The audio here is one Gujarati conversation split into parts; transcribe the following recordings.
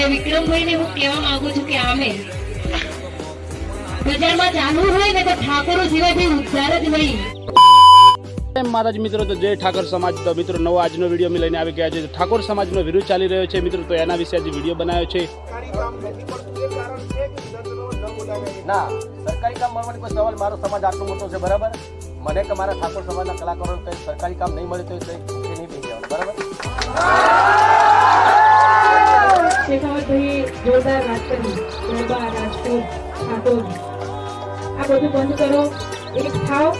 અને વિક્રમભાઈને હું કહેવા માંગુ છું કે આમે બજારમાં જાણવું હોય ને તો ઠાકોરો કોઈ ઉદ્ધાર જ નહીં. મારા જ મિત્રો તો જય ઠાકોર સમાજ. તો મિત્રો નવો આજનો વીડિયો અમે લઈને આવી ગયા છે ઠાકોર સમાજનો વિરોધ ચાલી રહ્યો છે મિત્રો તો એના વિશે આજે વીડિયો બનાવ્યો છે. ના સરકારી કામ મળવાની કોઈ સવાલ મારો સમાજ આટલો મોટો છે બરાબર? મને કે મારા ઠાકોર સમાજના કલાકારો કંઈ સરકારી કામ નહીં મળે તો એ કંઈ નહીં જવાનું બરાબર? જોરદાર વાત કરી ગરબા રાજકોટ ઠાકોર. આ બધું બંધ કરો. એક ખાઓ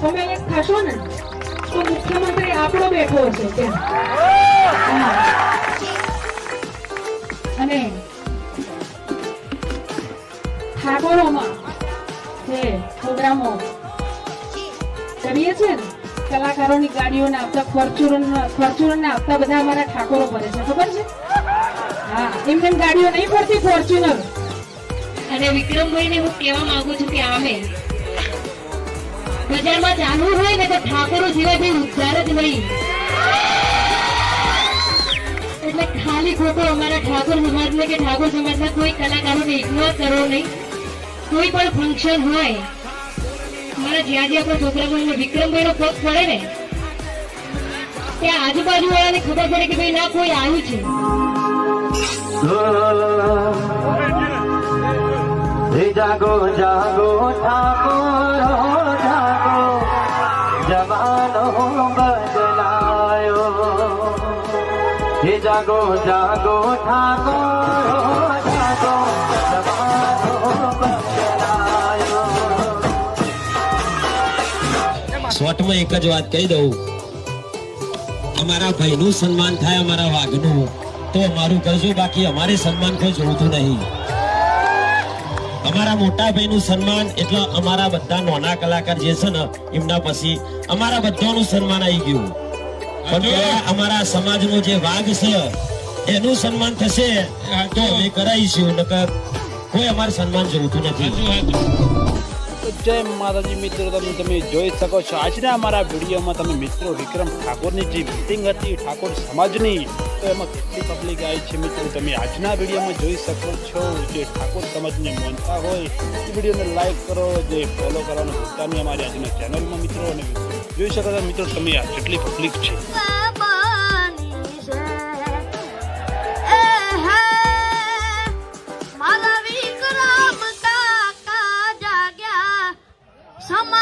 તમે એક ખાશો ને, તો મુખ્યમંત્રી આપણો બેઠો હશે ત્યાં. અને ઠાકોરોમાં જે પ્રોગ્રામો કરીએ છીએ ને, કલાકારોની ગાડીઓને આપતા ફોર્ચ્યુનર ફોર્ચ્યુનરને આપતા બધા અમારા ઠાકોરો પડે છે. ખબર છે? એમને એમ ગાડીઓ નહીં પડતી ફોર્ચ્યુનર. અને વિક્રમભાઈને હું કહેવા માંગુ છું કે આમે બજારમાં જાણવું હોય ને તો ઠાકોરો સિવાય જે ઉદ્ધાર જ નહીં. એટલે ખાલી ખોટો અમારા ઠાકોર સમાજને કે ઠાકોર સમાજના કોઈ કલાકારોને ઇગ્નોર કરવો નહીં. કોઈ પણ ફંક્શન હોય, મારા જ્યાં જ્યાં આપણા વિક્રમભાઈ વિક્રમભાઈનો પગ પડે ને ત્યાં આજુબાજુ વાળાને ખબર પડે કે ભાઈ ના કોઈ આવ્યું છે. હે જાગો જાગો ઠાકોરો જાગો જવાનો બદલાયો. હે જાગો જાગો ઠાકો જાગો જવાનો બદલાયો. શોર્ટમાં એક જ વાત કહી દઉં. અમારા ભાઈનું સન્માન થાય અમારા વાઘનું. તો અમારું કરજો બાકી અમારે સન્માન કોઈ જોતું નહીં. અમારા મોટા ભાઈનું સન્માન એટલે અમારા બધા નાના કલાકાર જે છે ને એમના પછી અમારા બધાનું સન્માન આવી ગયું. પણ અમારા અમારા સમાજનો જે વાઘ છે એનું સન્માન થશે તો અમે કરાવીશું નકર કોઈ અમારું સન્માન જોતું નથી. તો જય માતાજી મિત્રો, તમે તમે જોઈ શકો છો. આજના અમારા વિડીયોમાં તમે મિત્રો વિક્રમ ઠાકોરની જે મિટિંગ હતી, ઠાકોર સમાજની, તો એમાં કેટલી પબ્લિક આવી છે મિત્રો? તમે આજના વિડીયોમાં જોઈ શકો છો જે ઠાકોર સમાજને માનતા હોય, એ વિડીયોને લાઈક કરો, જે ફોલો કરવાનું ભૂલતા નહીં અમારી આજના ચેનલમાં મિત્રો. અને જોઈ શકો છો મિત્રો, તમે આ કેટલી પબ્લિક છે. Sama